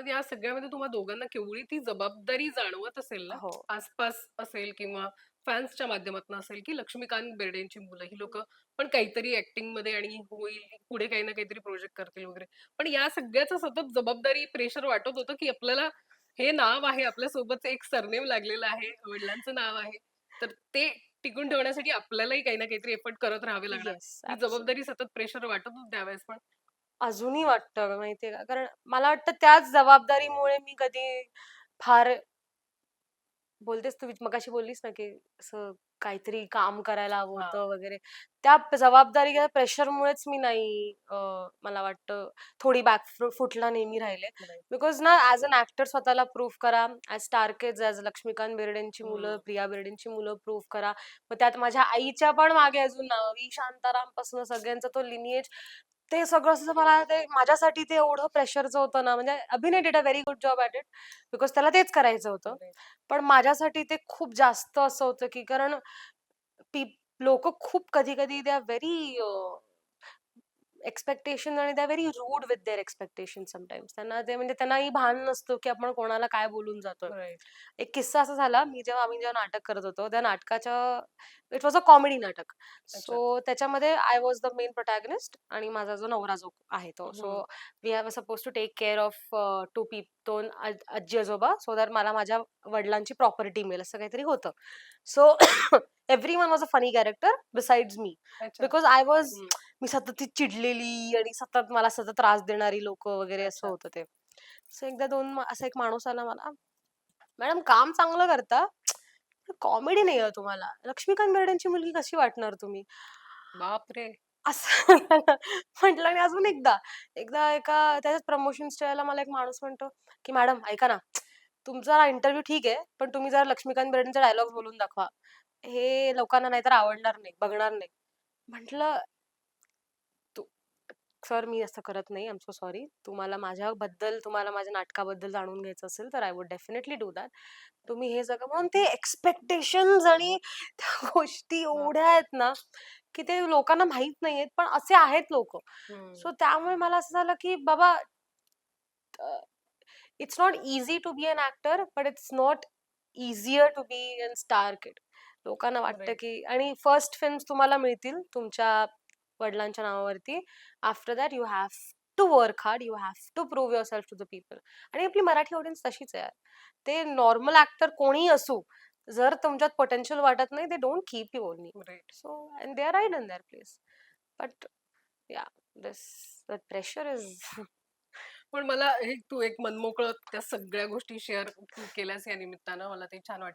पण या सगळ्यामध्ये तुम्हा दोघांना केवढी ती जबाबदारी जाणवत असेल ना हो. आसपास असेल किंवा फॅन्सच्या माध्यमातून असेल की लक्ष्मीकांत बेर्डेंची मुलं ही लोक पण काहीतरी ऍक्टिंगमध्ये आणि होईल पुढे काही ना काहीतरी प्रोजेक्ट करतील वगैरे. पण या सगळ्याचं सतत जबाबदारी प्रेशर वाटत होतं की आपल्याला हे नाव आहे आपल्यासोबत एक सरनेम लागलेलं आहे वडिलांचं नाव आहे तर ते टिकून ठेवण्यासाठी आपल्यालाही काही ना काहीतरी एफर्ट करत राहावे लागणार. ही जबाबदारी सतत प्रेशर वाटत होत त्यावेळेस पण. अजूनही वाटतं माहितीये का कारण मला वाटतं त्याच जबाबदारीमुळे मी कधी फार बोलतेस तू मगाशी बोललीस ना की असं काहीतरी काम करायला हवं. होतं वगैरे त्या जबाबदारी प्रेशरमुळेच मी नाही अं, मला वाटतं थोडी बॅक फुटला नेहमी राहिले Right. बिकॉज ना ऍज अन ऍक्टर स्वतःला प्रूव्ह करा as star kids as Laxmikant बेर्डेंची मुलं हम्म. प्रिया बेर्डेंची मुलं प्रूव्ह करा मग त्यात माझ्या आईच्या पण मागे अजून नावी शांतारामपासून सगळ्यांचा तो लिनिएज ते सगळं असं मला ते माझ्यासाठी ते एवढं प्रेशरचं होतं ना म्हणजे Abhinay did a very good job at it because त्याला तेच करायचं होतं. पण माझ्यासाठी ते खूप जास्त असं होतं की कारण लोक खूप कधी कधी दे आर व्हेरी एक्सपेक्टेशन आणि they are very rude with their expectation sometimes त्यांना ते म्हणजे त्यांनाही भान नसतो की आपण कोणाला काय बोलून जातोय. एक किस्सा असा झाला मी जेव्हा आम्ही जेव्हा नाटक करत होतो त्या नाटकाच्या इट वॉज अ कॉमेडी नाटक सो त्याच्यामध्ये I was the main protagonist आणि माझा जो नवरा जो आहे तो so. We have suppose to take care of two peep दोन आज- आजी आजोबा सो दॅट मला माझ्या वडिलांची प्रॉपर्टी मिळेल असं काहीतरी होतं so everyone was a funny character besides me. Because I was. मी सतत ती चिडलेली आणि सतत मला सतत त्रास देणारी लोक वगैरे असं. होतं ते. सो एकदा दोन मा- असा एक माणूस आला मला. मॅडम काम चांगलं करता कॉमेडी नाही आहे तुम्हाला. लक्ष्मीकांत बेर्डेंची मुलगी कशी वाटणार तुम्ही? बापरे! असं म्हटलं आणि अजून एकदा. एकदा एका त्याच्यात प्रमोशन वेळेला मला एक माणूस म्हणतो की मॅडम ऐका ना. तुमचा इंटरव्ह्यू ठीक आहे पण तुम्ही जरा लक्ष्मीकांत बेर्डेंचा डायलॉग बोलून दाखवा. हे लोकांना नाहीतर आवडणार नाही बघणार नाही. म्हटलं सर मी असं करत नाही आम सो सॉरी तुम्हाला माझ्याबद्दल तुम्हाला माझ्या नाटकाबद्दल जाणून घ्यायचं असेल तर I would definitely do that तुम्ही हे सगळं म्हणून ते एक्सपेक्टेशन आणि त्या गोष्टी एवढ्या आहेत ना की ते लोकांना माहीत नाहीयेत पण असे आहेत लोक. सो त्यामुळे मला असं झालं की बाबा it's not easy to be an actor but it's not easier to be an star kid लोकांना वाटतं. की आणि फर्स्ट फिल्म तुम्हाला मिळतील तुमच्या वडिलांच्या नावावरती after that you have to work hard you have to prove yourself to the people आणि आपली मराठी ऑडियन्स तशीच आहे. ते नॉर्मल ऍक्टर कोणीही असू जर तुमच्यात पोटेन्शियल वाटत नाही ते don't keep you only. So, and they are right in their place. But yeah, this the pressure is पण मला हे तू एक मनमोकळं त्या सगळ्या गोष्टी शेअर केल्यास या निमित्तानं मला ते छान वाटतं